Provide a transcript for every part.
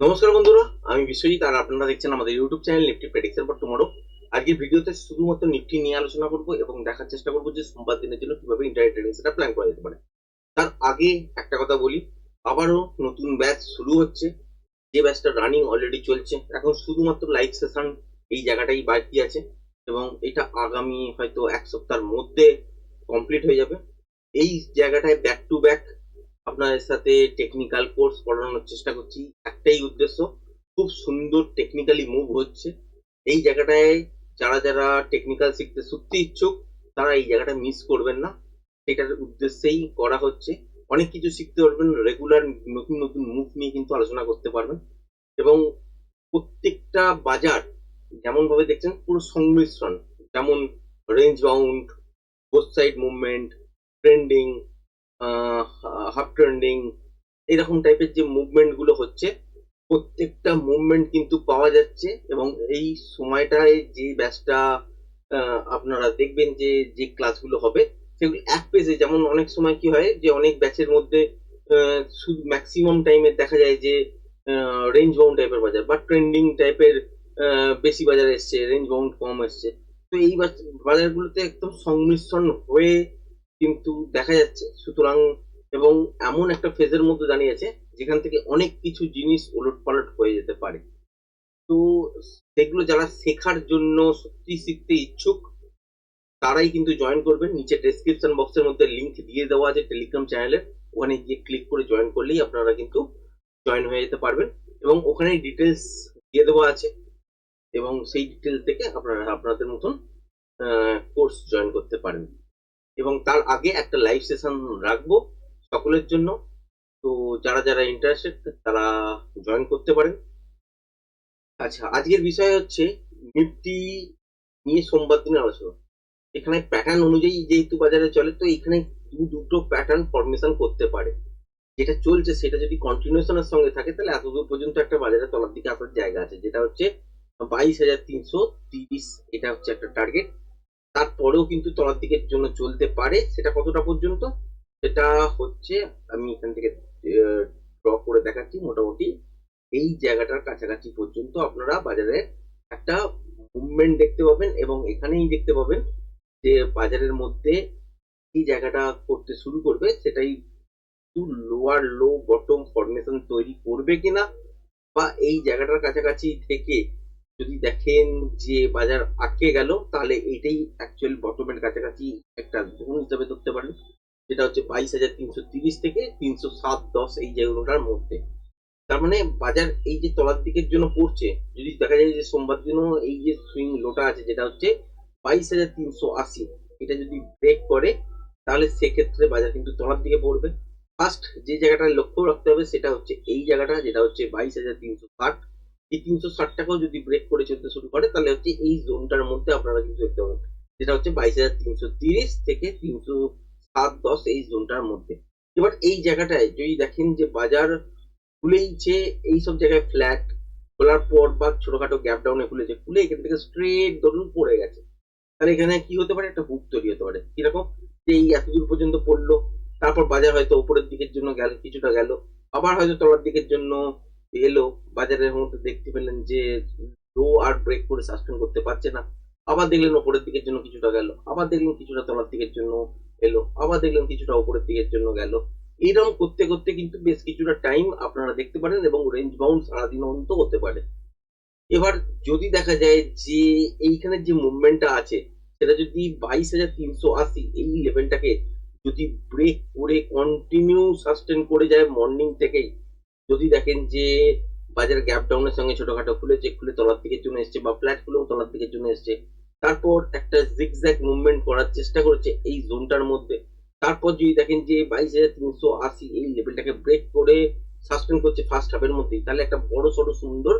নমস্কার বন্ধুরা, আমি বিশ্বজিৎ, আর আপনারা দেখছেন আমাদের YouTube channel Nifty prediction for tomorrow আজকের ভিডিওতে শুধুমাত্র নিফটি নিয়ে আলোচনা করব এবং দেখার চেষ্টা করব যে সোমবার দিনের জন্য কীভাবে ইন্টারনেট ট্রেডিং সেটা প্ল্যান করা যেতে পারে। তার আগে একটা কথা বলি, আবারও নতুন ব্যাচ শুরু হচ্ছে। যে ব্যাচটা রানিং অলরেডি চলছে, এখন শুধুমাত্র লাইভ সেশন এই জায়গাটাই বাকি আছে এবং এটা আগামী হয়তো এক সপ্তাহের মধ্যে কমপ্লিট হয়ে যাবে। এই জায়গাটায় ব্যাক টু ব্যাক আপনাদের সাথে টেকনিক্যাল কোর্স পড়ানোর চেষ্টা করছি। একটাই উদ্দেশ্য, খুব সুন্দর টেকনিক্যালি মুভ হচ্ছে। এই জায়গাটায় যারা যারা টেকনিক্যাল শিখতে সত্যি ইচ্ছুক, তারা এই জায়গাটা মিস করবেন না। সেটার উদ্দেশ্যেই করা হচ্ছে। অনেক কিছু শিখতে পারবেন রেগুলার নতুন নতুন মুভ নিয়ে কিন্তু আলোচনা করতে পারবেন। এবং প্রত্যেকটা বাজার যেমন ভাবে দেখছেন, পুরো সংমিশ্রণ। যেমন range bound both side movement trending half trending এরকম টাইপের যে মুভমেন্টগুলো হচ্ছে, প্রত্যেকটা মুভমেন্ট কিন্তু পাওয়া যাচ্ছে এবং এই সময়টায় যে ব্যাচটা আপনারা দেখবেন যে যে ক্লাসগুলো হবে, সেগুলো এক পেজে যেমন অনেক সময় কি হয় যে, অনেক ব্যাচের মধ্যে শুধু ম্যাক্সিমাম টাইমে দেখা যায় যে রেঞ্জ বাউন্ড টাইপের বাজার বা ট্রেন্ডিং টাইপের বেশি বাজার এসছে রেঞ্জ বাউন্ড কম এসছে। তো এই বাজারগুলোতে একদম সংমিশ্রণ হয়ে কিন্তু দেখা যাচ্ছে, সুতরাং এবং এমন একটা ফেজের মধ্যে দাঁড়িয়েছে, যেখান থেকে অনেক কিছু জিনিস ওলট পালট হয়ে যেতে পারে। তো সেগুলো যারা শেখার জন্য সত্যি শিখতে ইচ্ছুক, তারাই কিন্তু জয়েন করবেন। নিচে ডেসক্রিপশন বক্সের মধ্যে লিঙ্ক দিয়ে দেওয়া আছে টেলিগ্রাম চ্যানেলের ওখানে গিয়ে ক্লিক করে জয়েন করলেই আপনারা কিন্তু জয়েন হয়ে যেতে পারবেন এবং ওখানে ডিটেলস দিয়ে দেওয়া আছে এবং সেই ডিটেলস থেকে আপনারা আপনাদের মতন কোর্স জয়েন করতে পারেন এবং তার আগে একটা লাইভ সেশন রাখব সকলের জন্য। তো যারা যারা ইন্টারেস্টেড তারা জয়েন করতে পারেন। আচ্ছা আজকের বিষয় হচ্ছে নিফটি নিয়ে সোমবার দিনের আলোচনা। এখানে প্যাটার্ন অনুযায়ী যেহেতু বাজারে চলে, তো এখানে দু, দুটো প্যাটার্ন ফরমেশন করতে পারে। যেটা চলছে, সেটা যদি কন্টিনিউশনের সঙ্গে থাকে, তাহলে এত দূর পর্যন্ত একটা বাজারে তলার দিকে আসার জায়গা আছে। যেটা হচ্ছে বাইশ হাজার তিনশো তিরিশ, এটা হচ্ছে একটা টার্গেট তারপরেও কিন্তু তলার দিকের জন্য চলতে পারে, সেটা কতটা পর্যন্ত? সেটা হচ্ছে আমি এখান থেকে ড্র করে দেখাচ্ছি মোটামুটি। এই জায়গাটার কাছাকাছি পর্যন্ত আপনারা বাজারে একটা মুভমেন্ট দেখতে পাবেন এবং এখানেই দেখতে পাবেন যে বাজারের মধ্যে এই জায়গাটা করতে শুরু করবে, সেটাই একটু লোয়ার লো বটম ফরমেশন তৈরি করবে কিনা বা এই জায়গাটার কাছাকাছি থেকে যদি দেখেন যে বাজার আটকে গেল, তাহলে এইটাই অ্যাকচুয়াল বটমের কাছাকাছি একটা জোন হিসাবে ধরতে পারেন। যেটা হচ্ছে বাইশ হাজার তিনশো তিরিশ থেকে তিনশো সাত দশ এই জায়গাটার মধ্যে। তার মানে বাজার এই যে তলার দিকের জন্য পড়ছে, যদি দেখা যায় যে সোমবার দিনও এই যে সুইং লোটা আছে, যেটা হচ্ছে বাইশ হাজার তিনশো আশি, এটা যদি ব্রেক করে, তাহলে সেক্ষেত্রে বাজার কিন্তু তলার দিকে পড়বে। ফার্স্ট যে জায়গাটা লক্ষ্য রাখতে হবে, সেটা হচ্ছে এই জায়গাটা, যেটা হচ্ছে বাইশ হাজার তিনশো ষাট। এই তিনশো ষাট টাকাও যদি ব্রেক করে চলতে শুরু করে, তাহলে হচ্ছে এই জোনটার মধ্যে আপনারা কিন্তু দেখতে পাবেন। যেটা হচ্ছে বাইশ হাজার তিনশো তিরিশ থেকে তিনশো সাত দশ এই জোনটার মধ্যে। এবার এই জায়গাটায় যদি দেখেন যে বাজার খুলেইছে এই সব জায়গায় ফ্ল্যাট খোলার পর বা ছোটখাটো গ্যাপ ডাউনে খুলেছে খুলে এখান থেকে স্ট্রেট ধরুন পড়ে গেছে। তাহলে এখানে কি হতে পারে? একটা হুক তৈরি হতে পারে। কীরকম? যে এই এত দূর পর্যন্ত পড়ল, তারপর বাজার হয়তো উপরের দিকের জন্য গেল, কিছুটা গেল। আবার হয়তো তলার দিকের জন্য এলো, বাজারের মধ্যে দেখতে পেলেন যে লো আর ব্রেক করে সাস্টেন করতে পারছে না। আবার দেখলেন ওপরের দিকের জন্য কিছুটা গেল, আবার দেখলেন কিছুটা তলার দিকের জন্য এলো, আবার দেখলেন কিছুটা উপরের দিকের জন্য গেল। এরকম করতে করতে কিন্তু বেশ কিছুটা টাইম আপনারা দেখতে পারেন এবং রেঞ্জ বাউন্ড সারাদিন অন্ত হতে পারে। এবার যদি দেখা যায় যে এইখানে যে মুভমেন্টটা আছে, সেটা যদি বাইশ হাজার তিনশো আশি এই লেভেলটাকে যদি ব্রেক করে কন্টিনিউ সাস্টেন করে যায় মর্নিং থেকেই যদি দেখেন যে বাজার গ্যাপ ডাউনের সঙ্গে ছোটখাটো খুলেছে, খুলে তলার দিকের জন্য এসছে বা ফ্ল্যাট খুলেও তলার দিকের জন্য এসছে, তারপর একটা জিগজ্যাগ মুভমেন্ট করার চেষ্টা করেছে এই জোনটার মধ্যে। তারপর যদি দেখেন যে বাইশ হাজার তিনশো আশি এই লেভেলটাকে ব্রেক করে সাসপেন্ড করছে ফার্স্ট হাফের মধ্যেই, তাহলে একটা বড় সড়ো সুন্দর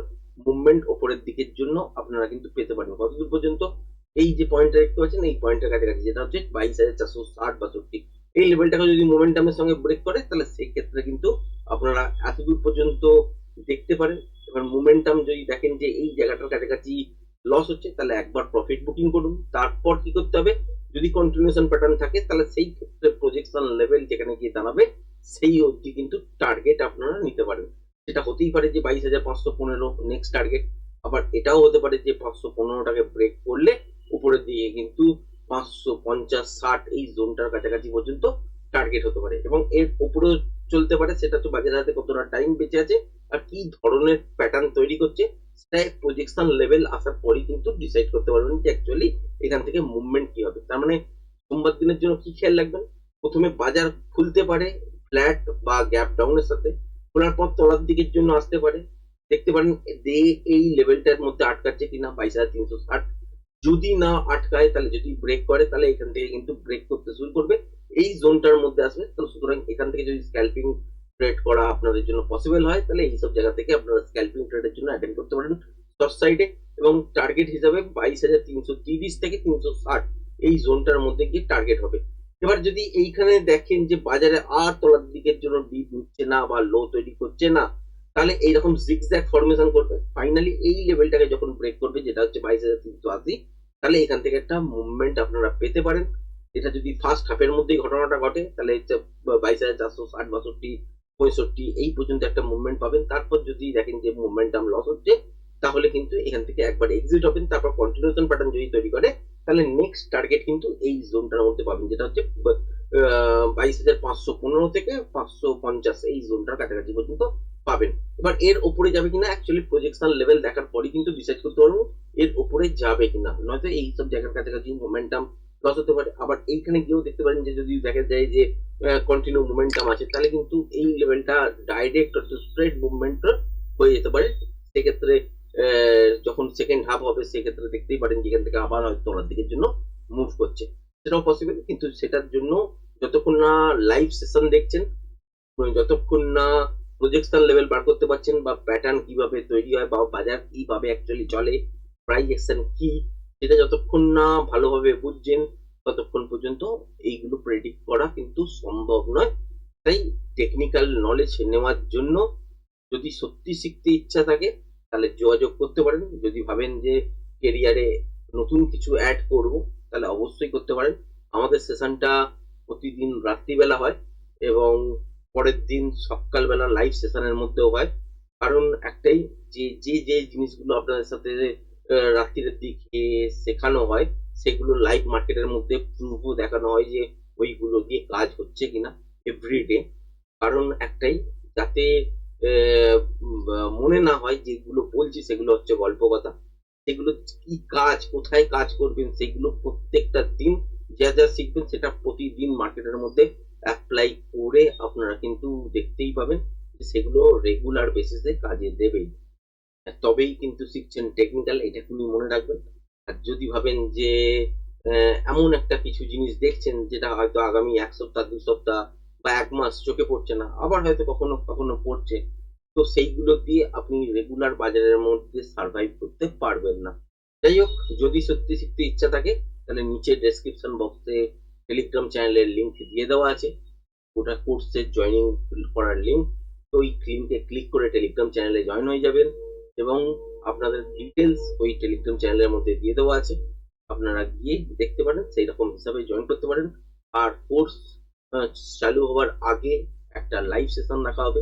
মুভমেন্ট ওপরের দিকের জন্য আপনারা কিন্তু পেতে পারেন কতদূর পর্যন্ত? এই যে পয়েন্টটা দেখতে পাচ্ছেন, এই পয়েন্টের কাছাকাছি, যেটা হচ্ছে বাইশ হাজার চারশো ষাট বাষট্টি। এই লেভেলটাকে যদি মোমেন্টামের সঙ্গে ব্রেক করে, তাহলে সেই ক্ষেত্রে কিন্তু আপনারা এতদূর পর্যন্ত দেখতে পারেন। এবার মোমেন্টাম যদি দেখেন যে এই জায়গাটার কাছাকাছি লস হচ্ছে, তাহলে একবার প্রফিট বুকিং করুন। তারপর কি করতে হবে? যদি কন্টিনিউশন প্যাটার্ন থাকে, তাহলে সেই ক্ষেত্রে প্রজেকশন লেভেল যেখানে গিয়ে দাঁড়াবে, সেই অবধি কিন্তু টার্গেট আপনারা নিতে পারেন। সেটা হতেই পারে যে বাইশ হাজার পাঁচশো পনেরো নেক্সট টার্গেট আবার এটাও হতে পারে যে পাঁচশো পনেরোটাকে ব্রেক করলে, উপরের দিকে কিন্তু পাঁচশো পঞ্চাশ ষাট এই জোনটার কাছাকাছি পর্যন্ত টার্গেট হতে পারে। এবং এর উপরেও চলতে পারে, সেটা তো হাতে কতটা টাইম বেঁচে আছে আর কি ধরনের প্যাটার্ন তৈরি করছে সেটা প্রজেকশন লেভেল আসার পরই কিন্তু ডিসাইড করতে পারবেন যে অ্যাকচুয়ালি এখান থেকে মুভমেন্ট কি হবে। তার মানে সোমবার দিনের জন্য কি খেয়াল রাখবেন? প্রথমে বাজার খুলতে পারে ফ্ল্যাট বা গ্যাপ ডাউনের সাথে। খোলার পর তলার দিকের জন্য আসতে পারে। দেখতে পারেন দে এই লেভেলটার মধ্যে আটকাচ্ছে কিনা, বাইশ হাজার তিনশো ষাট। যদি না আটকায়, তাহলে যদি ব্রেক করে, তাহলে এখান থেকে কিন্তু ব্রেক করতে শুরু করবে। এই জোনটার মধ্যে আসবে সুতরাং এখান থেকে যদি স্ক্যাল্পিং ট্রেড করা আপনাদের জন্য পসিবল হয়, তাহলে এই সব জায়গা থেকে আপনারা স্ক্যাল্পিং ট্রেডের জন্য অ্যাটেন্ড করতে পারেন শর্ট সাইডে এবং টার্গেট হিসাবে বাইশ হাজার তিনশো তিরিশ থেকে তিনশো ষাট এই জোনটার মধ্যে গিয়ে টার্গেট হবে। এবার যদি এইখানে দেখেন যে বাজারে আর তলার দিকের জন্য ডিপ নিচ্ছে না বা লো তৈরি করছে না তাহলে এইরকম জিগজ্যাগ ফরমেশন করবে। ফাইনালি এই লেভেলটাকে যখন ব্রেক করবে, যেটা হচ্ছে বাইশ হাজার তিনশো আশি, তাহলে এখান থেকে একটা মুভমেন্ট আপনারা পেতে পারেন। এটা যদি ফার্স্ট হাফের মধ্যেই ঘটনাটা ঘটে, তাহলে বাইশ হাজার চারশো ষাট, বাষট্টি, পঁয়ষট্টি, এই পর্যন্ত একটা মুভমেন্ট পাবেন। তারপর যদি দেখেন যে মুভমেন্টাম লস হচ্ছে, তাহলে কিন্তু এখান থেকে একবার এক্সিট হবেন। তারপর কন্টিনিউশন প্যাটার্ন যদি তৈরি করে, তাহলে নেক্সট টার্গেট কিন্তু এই জোনটার মধ্যে পাবেন, যেটা হচ্ছে বাইশ হাজার পাঁচশো পনেরো থেকে পাঁচশো পঞ্চাশ, এই জোনটার কাছাকাছি পর্যন্ত পাবেন। এবার এর ওপরে যাবে কিনা অ্যাকচুয়ালি প্রজেকশন লেভেল দেখার পরই কিন্তু ডিসাইড করতে পারব এর ওপরে যাবে কিনা। নয়তো এই সব জায়গার কাছাকাছি মোমেন্টাম লস হতে পারে। আবার এইখানে গিয়েও দেখতে পারেন যে, যদি দেখা যায় যে কন্টিনিউ মোমেন্টাম আছে, তাহলে কিন্তু এই লেভেলটা ডাইরেক্ট অর্থাৎ স্ট্রেট মুভমেন্ট হয়ে যেতে পারে। সেক্ষেত্রে যখন সেকেন্ড হাফ হবে, সেক্ষেত্রে দেখতেই পারেন যেখান থেকে আবার হয়তো তলার দিকের জন্য মুভ করছে। সেটাও পসিবল কিন্তু সেটার জন্য যতক্ষণ না লাইভ সেশন দেখছেন, যতক্ষণ না প্রজেকশন লেভেল বার করতে পারছেন বা প্যাটার্ন কীভাবে তৈরি হয় বা বাজার কীভাবে অ্যাকচুয়ালি চলে প্রাইস অ্যাকশন কি, সেটা যতক্ষণ না ভালোভাবে বুঝছেন ততক্ষণ পর্যন্ত এইগুলো প্রেডিক্ট করা কিন্তু সম্ভব নয়। তাই টেকনিক্যাল নলেজ নেওয়ার জন্য যদি সত্যি শিখতে ইচ্ছা থাকে, তাহলে যোগাযোগ করতে পারেন। যদি ভাবেন যে কেরিয়ারে নতুন কিছু অ্যাড করব, তাহলে অবশ্যই করতে পারেন। আমাদের সেশনটা প্রতিদিন রাত্রিবেলা হয় এবং পরের দিন সকালবেলা লাইভ সেশনের মধ্যেও হয়। কারণ একটাই যে যে যে জিনিসগুলো আপনাদের সাথে রাত্রির দিকে শেখানো হয়, সেগুলো লাইভ মার্কেটের মধ্যে প্রুফও দেখানো হয় যে ওইগুলো দিয়ে কাজ হচ্ছে কিনা এভরিডে কারণ একটাই যাতে মনে না হয় যেগুলো বলছি সেগুলো হচ্ছে গল্প কথা। সেগুলো কি কাজ, কোথায় কাজ করবেন, সেগুলো প্রত্যেকটা দিন যা যা শিখবেন সেটা প্রতিদিন মার্কেটের মধ্যে অ্যাপ্লাই করে আপনারা কিন্তু দেখতেই পাবেন সেগুলো রেগুলার বেসিসে কাজে দেবেই। তবেই কিন্তু শিখছেন টেকনিক্যাল এটা খুবই মনে রাখবেন। আর যদি ভাবেন যে এমন একটা কিছু জিনিস দেখছেন যেটা হয়তো আগামী এক সপ্তাহ দুই সপ্তাহ বা এক মাস চোখে পড়ছে না, আবার হয়তো কখনো কখনো পড়ছে, তো সেইগুলো দিয়ে আপনি রেগুলার বাজারের মধ্যে সার্ভাইভ করতে পারবেন না। যাই হোক, যদি সত্যি শিখতে ইচ্ছা থাকে, তাহলে নিচে ডেসক্রিপশন বক্সে টেলিগ্রাম চ্যানেলের লিংক দিয়ে দেওয়া আছে। ওটা কোর্সে জয়েনিং করার লিঙ্ক তো ওই লিঙ্কে ক্লিক করে টেলিগ্রাম চ্যানেলে জয়েন হয়ে যাবেন এবং আপনাদের ডিটেলস ওই টেলিগ্রাম চ্যানেলের মধ্যে দিয়ে দেওয়া আছে। আপনারা গিয়ে দেখতে পারেন সেই রকম হিসাবে জয়েন করতে পারেন। আর কোর্স চালু হওয়ার আগে একটা লাইভ সেশন রাখা হবে।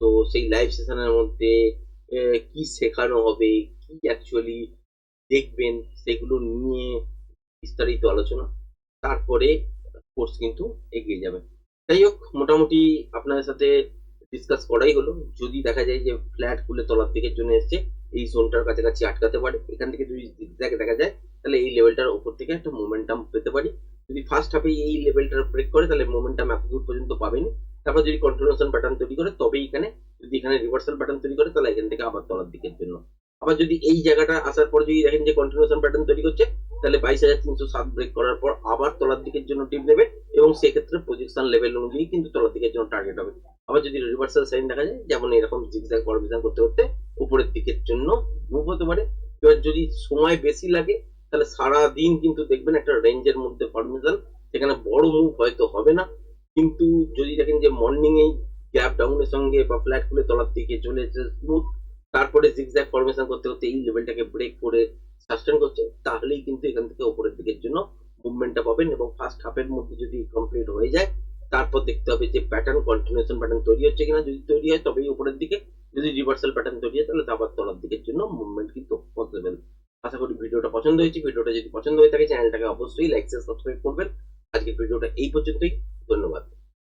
তো সেই লাইভ সেশনের মধ্যে কি শেখানো হবে, কি অ্যাকচুয়ালি দেখবেন, সেগুলো নিয়ে বিস্তারিত আলোচনা। তারপরে কোর্স কিন্তু এগিয়ে যাবে। যাই হোক, মোটামুটি আপনাদের সাথে ডিসকাস করাই হলো। যদি দেখা যায় যে ফ্ল্যাট খুলে তলার দিকের জন্য এসছে, এই জোনটার কাছাকাছি আটকাতে পারে। এখান থেকে যদি zigzag দেখা যায়, তাহলে এই লেভেলটার উপর থেকে একটা মোমেন্টাম পেতে পারি। যদি ফার্স্ট হাফে এই লেভেলটার ব্রেক করে, তাহলে মোমেন্টাম এত দূর পর্যন্ত পাবেনি তারপর যদি কন্টিনিউশন প্যাটার্ন তৈরি করে, তবেই এখানে যদি এখানে রিভার্সাল প্যাটার্ন তৈরি করে, তাহলে এখান থেকে আবার তলার দিকের জন্য। আবার যদি এই জায়গাটা আসার পর যদি দেখেন যে কন্টিনিউশন প্যাটার্ন তৈরি করছে তাহলে বাইশ হাজার তিনশো সাত ব্রেক করার পর আবার তলার দিকের জন্য টিপ নেবে এবং সেক্ষেত্রে প্রজেকশন লেভেল অনুযায়ী কিন্তু তলার দিকের জন্য টার্গেট হবে। আবার যদি রিভার্সাল সাইন দেখা যায়, যেমন এরকম জিগজ্যাগ ফরমেশন করতে করতে উপরের দিকের জন্য মুভ হতে পারে। এবার যদি সময় বেশি লাগে, তাহলে সারা দিন কিন্তু দেখবেন একটা রেঞ্জের মধ্যে ফরমেশন সেখানে বড় মুভ হয়তো হবে না। কিন্তু যদি দেখেন যে মর্নিং এই গ্যাপ ডাউনের সঙ্গে বা ফ্ল্যাট খুলে তলার দিকে চলে এসেছে স্মুথ তারপরে জিগজ্যাগ ফরমেশন করতে করতে এই লেভেলটাকে ব্রেক করে সাস্টেন করছে, তাহলেই কিন্তু এখান থেকে উপরের দিকের জন্য মুভমেন্টটা পাবেন এবং ফার্স্ট হাফের মধ্যে যদি কমপ্লিট হয়ে যায়, তারপর দেখতে হবে যে প্যাটার্ন কন্টিনিউশন প্যাটার্ন তৈরি হচ্ছে কিনা। যদি তৈরি হয়, তবেই উপরের দিকে। যদি রিভার্সাল প্যাটার্ন তৈরি হয়, তাহলে দাবার তলার দিকের জন্য মুভমেন্ট কিন্তু পসিবল আশা করি ভিডিওটা পছন্দ হয়েছে। ভিডিওটা যদি পছন্দ হয়ে থাকে চ্যানেলটাকে অবশ্যই লাইক সাবস্ক্রাইব করবেন। আজকের ভিডিওটা এই পর্যন্তই। ধন্যবাদ।